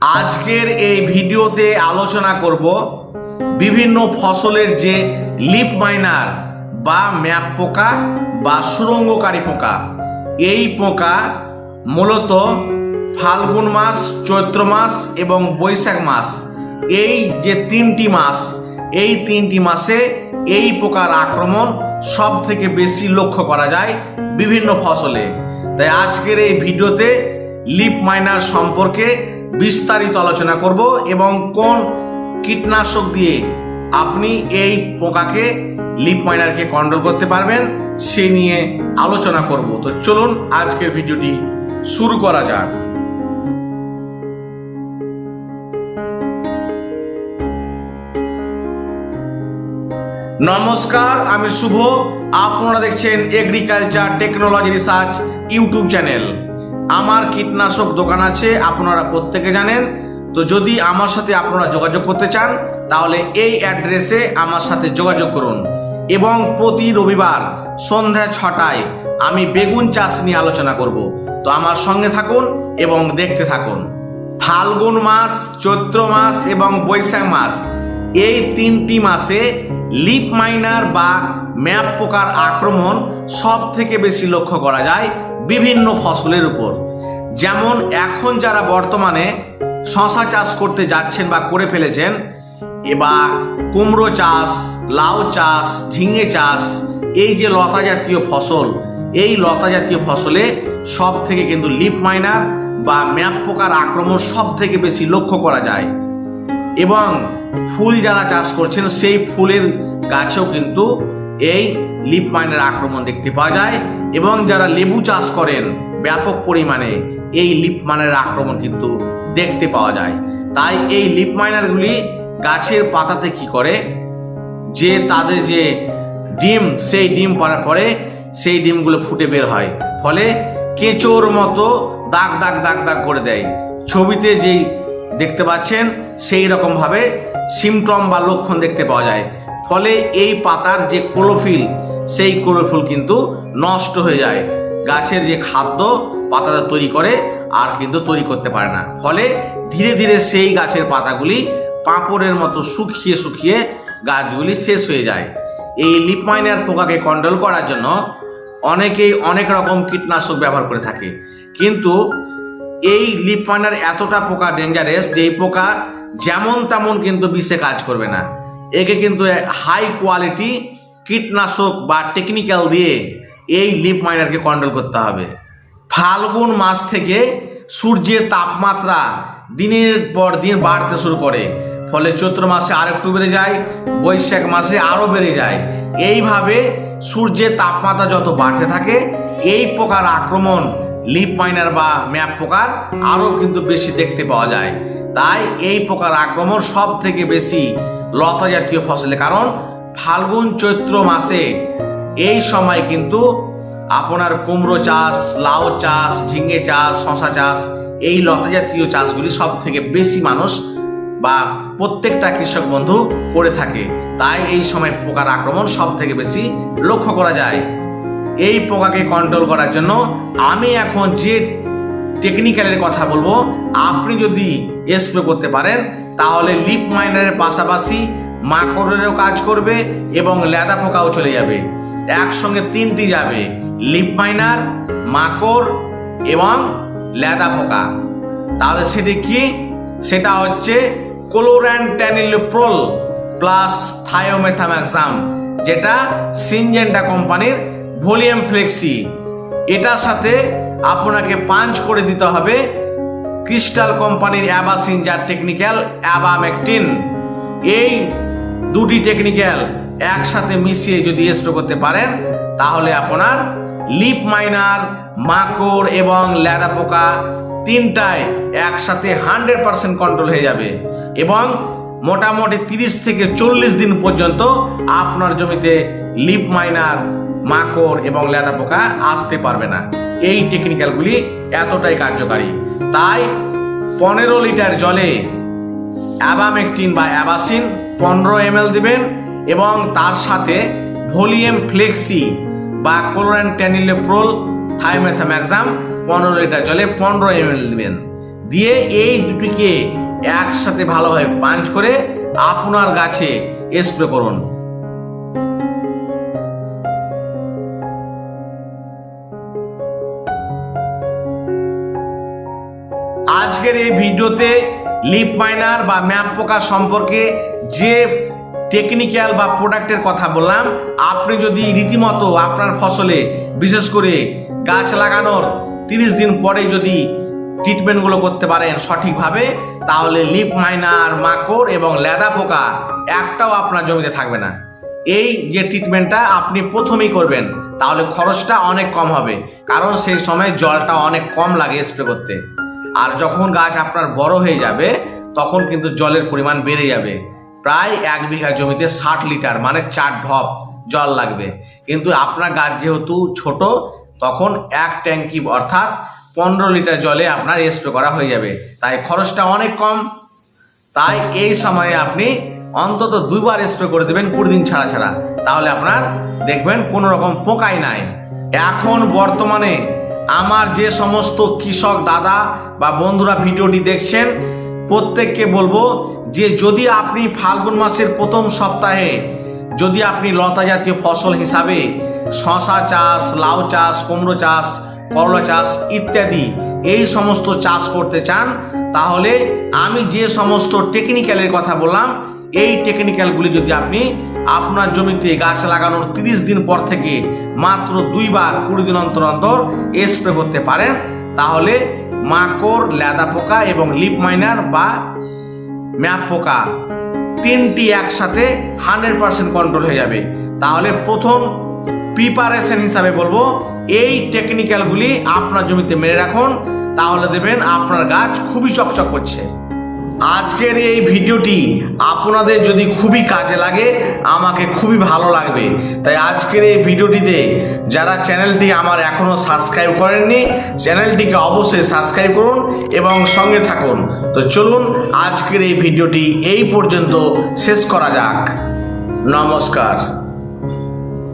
আজকের এই ভিডিওতে আলোচনা করব বিভিন্ন ফসলের যে লিপ মাইনার বা ম্যাপ পোকা বা সুরঙ্গকারী পোকা, এই পোকা মূলত ফাল্গুন মাস, চৈত্র মাস এবং বৈশাখ মাস, এই যে তিনটি মাস, এই তিনটি মাসে এই পোকার আক্রমণ সব থেকে বেশি লক্ষ্য করা যায় বিভিন্ন ফসলে। তাই আজকের এই ভিডিওতে লিপ মাইনার সম্পর্কে বিস্তারিত আলোচনা করব এবং কোন কীটনাশক দিয়ে আপনি এই পোকাকে, লিপ মাইনারকে কন্ট্রোল করতে পারবেন, সে নিয়ে আলোচনা করব। তো চলুন আজকের ভিডিওটি শুরু করা যাক। নমস্কার, আমি শুভ। আপনারা দেখছেন agriculture technology research YouTube channel আমার কীটনাশক দোকান আছে, আপনারা প্রত্যেকে জানেন। তো যদি আমার সাথে আপনারা যোগাযোগ করতে চান, তাহলে এই অ্যাড্রেসে আমার সাথে যোগাযোগ করুন। এবং প্রতি রবিবার সন্ধ্যা ছটায় আমি বেগুন চাষ নিয়ে আলোচনা করব। তো আমার সঙ্গে থাকুন এবং দেখতে থাকুন। ফাল্গুন মাস, চৈত্র মাস এবং বৈশাখ মাস, এই তিনটি মাসে লিপ মাইনার বা ম্যাপ পোকার আক্রমণ সব থেকে বেশি লক্ষ্য করা যায়। বিভিন্ন ফসলের উপর। যেমন এখন যারা বর্তমানে শশা চাষ করতে যাচ্ছেন বা করে ফেলেছেন, এবার কুমড়ো চাষ, লাউ চাষ, ঝিঙে চাষ, এই যে লতা জাতীয় ফসল, এই লতা জাতীয় ফসলে সব থেকে কিন্তু লিপ মাইনার বা ম্যাপ পোকার আক্রমণ সব থেকে বেশি লক্ষ্য করা যায়। এবং ফুল যারা চাষ করছেন, সেই ফুলের গাছেও কিন্তু এই লিপ মাইনের আক্রমণ দেখতে পাওয়া যায় এবং যারা লেবু চাষ করেন ব্যাপক পরিমাণে এই লিপ মাইনের আক্রমণ কিন্তু দেখতে পাওয়া যায়। তাই এই লিপ মাইনারগুলি গাছের পাতাতে কি করে? যে তাদের যে ডিম, সেই ডিম পাড়ার পরে সেই ডিমগুলো ফুটে বের হয়। ফলে কেঁচোর মতো দাগ দাগ দাগ দাগ করে দেয়। ছবিতে যেই দেখতে পাচ্ছেন, সেই রকমভাবে সিমটম বা লক্ষণ দেখতে পাওয়া যায়। ফলে এই পাতার যে ক্লোরোফিল, সেই ক্লোরোফিল কিন্তু নষ্ট হয়ে যায়। গাছের যে খাদ্য, পাতাটা তৈরি করে আর কিন্তু তৈরি করতে পারে না। ফলে ধীরে ধীরে সেই গাছের পাতাগুলি পাঁপড়ের মতো শুকিয়ে শুকিয়ে গাছগুলি শেষ হয়ে যায়। এই লিপ মাইনার পোকাকে কন্ট্রোল করার জন্য অনেকেই অনেক রকম কীটনাশক ব্যবহার করে থাকে। কিন্তু এই লিপ মাইনার এতটা পোকা ডেঞ্জারেস যে এই পোকা যেমন তেমন কিন্তু বিষে কাজ করবে না। একে কিন্তু হাই কোয়ালিটি কীটনাশক বা টেকনিক্যাল দিয়ে এই লিপ মাইনারকে কন্ট্রোল করতে হবে। ফাল্গুন মাস থেকে সূর্যের তাপমাত্রা দিনের পর দিন বাড়তে শুরু করে, ফলে চৈত্র মাসে আরেকটু বেড়ে যায়, বৈশাখ মাসে আরও বেড়ে যায়। এইভাবে সূর্যের তাপমাত্রা যত বাড়তে থাকে, এই পোকার আক্রমণ লিপ মাইনার বা ম্যাপ পোকার আরও কিন্তু বেশি দেখতে পাওয়া যায়। তাই এই পোকার আক্রমণ সব থেকে বেশি লতা জাতীয় ফসলে, কারণ ফাল্গুন চৈত্র মাসে এই সময় কিন্তু আপনার কুমড়ো চাষ, লাউ চাষ, ঝিঙে চাষ শশা চাষ, এই লতা জাতীয় চাষগুলি সব থেকে বেশি মানুষ বা প্রত্যেকটা কৃষক বন্ধু করে থাকে। তাই এই সময় পোকার আক্রমণ সব থেকে বেশি লক্ষ্য করা যায়। এই পোকাকে কন্ট্রোল করার জন্য আমি এখন যে টেকনিক্যালের কথা বলব। আপনি যদি স্প্রে করতে পারেন, তাহলে লিপ মাইনারের পাশাপাশি মাকড়েরও কাজ করবে এবং লেদা পোকাও চলে যাবে। একসঙ্গে তিনটি যাবে, লিপ মাইনার, মাকড় এবং লেদা পোকা। তাহলে সেটি কি? সেটা হচ্ছে ক্লোরান্ট্যানিলোপ্রোল প্লাস থায়োমেথাম্যাক্সাম যেটা সিনজেন্টা কোম্পানির ভলিউম ফ্লেক্সি। এটার সাথে আপনাকে পাঞ্চ করে দিতে হবে ক্রিস্টাল কোম্পানির অ্যাবাসিন যার টেকনিক্যাল অ্যাবামেকটিন এই দুটি টেকনিক্যাল একসাথে মিশিয়ে যদি স্প্রে করতে পারেন, তাহলে আপনার লিপ মাইনার মাকড় এবং ল্যাদা পোকা তিনটায় একসাথে হান্ড্রেড পার্সেন্ট কন্ট্রোল হয়ে যাবে। এবং মোটামুটি তিরিশ থেকে চল্লিশ দিন পর্যন্ত আপনার জমিতে লিপ মাইনার, মাকড় এবং লেদা পোকা আসতে পারবে না। এই টেকনিক্যালগুলি এতটাই কার্যকারী। তাই পনেরো লিটার জলে অ্যাবামেকটিন বা অ্যাবাসিন পনেরো এম দিবেন এবং তার সাথে ভলিউম ফ্লেক্সি বা কোলোরান ট্যানিলেপ্রোল থাইমেথাম্যাক্সাম পনেরো লিটার জলে পনেরো এম দিবেন। দিয়ে এই দুটিকে একসাথে ভালোভাবে পাঞ্চ করে আপনার গাছে স্প্রে করুন। আজকের এই ভিডিওতে লিপ মাইনার বা ম্যাপ পোকা সম্পর্কে যে টেকনিক্যাল বা প্রোডাক্টের কথা বললাম, আপনি যদি রীতিমতো আপনার ফসলে, বিশেষ করে গাছ লাগানোর তিরিশ দিন পরে যদি ট্রিটমেন্টগুলো করতে পারেন সঠিকভাবে, তাহলে লিপ মাইনার, মাকড় এবং লেদা পোকা একটাও আপনার জমিতে থাকবে না। এই যে ট্রিটমেন্টটা আপনি প্রথমেই করবেন, তাহলে খরচটা অনেক কম হবে, কারণ সেই সময় জলটা অনেক কম লাগে স্প্রে করতে। আর যখন গাছ আপনার বড় হয়ে যাবে, তখন কিন্তু জলের পরিমাণ বেড়ে যাবে। প্রায় এক বিঘা জমিতে ষাট লিটার মানে চার ঢপ জল লাগবে। কিন্তু আপনার গাছ যেহেতু ছোট, তখন এক ট্যাঙ্কি, অর্থাৎ পনেরো লিটার জলে আপনার স্প্রে করা হয়ে যাবে। তাই খরচটা অনেক কম। তাই এই সময়ে আপনি অন্তত দুইবার স্প্রে করে দেবেন কুড়ি দিন ছাড়া ছাড়া। তাহলে আপনার দেখবেন কোনো রকম পোকাই নাই। এখন বর্তমানে আমার যে সমস্ত কৃষক দাদা বা বন্ধুরা ভিডিওটি দেখছেন, প্রত্যেককে বলব যে যদি আপনি ফাল্গুন মাসের প্রথম সপ্তাহে, যদি আপনি লতা জাতীয় ফসল হিসাবে শশা চাষ, লাউ চাষ, কুমড়ো চাষ, করলা চাষ ইত্যাদি এই সমস্ত চাষ করতে চান, তাহলে আমি যে সমস্ত টেকনিক্যালের কথা বললাম, এই টেকনিক্যালগুলি যদি আপনি আপনার জমিতে গাছ লাগানোর তিরিশ দিন পর থেকে মাত্র দুইবার কুড়ি দিন অন্তর অন্তর স্প্রে করতে পারেন। তাহলে মাকড়, লেদা পোকা এবং লিপ মাইনার বা ম্যাপ পোকা তিনটি একসাথে হান্ড্রেড পার্সেন্ট কন্ট্রোল হয়ে যাবে। তাহলে প্রথম প্রিপারেশন হিসাবে বলব, এই টেকনিক্যালগুলি আপনার জমিতে মেরে রাখুন। তাহলে দেবেন আপনার গাছ খুবই চকচক করছে। আজকের এই ভিডিওটি আপনাদের যদি খুবই কাজে লাগে, আমাকে খুবই ভালো লাগবে। তাই আজকের এই ভিডিওটিতে যারা চ্যানেলটি আমার এখনও সাবস্ক্রাইব করেননি, চ্যানেলটিকে অবশ্যই সাবস্ক্রাইব করুন এবং সঙ্গে থাকুন। তো চলুন, আজকের এই ভিডিওটি এই পর্যন্ত শেষ করা যাক। নমস্কার।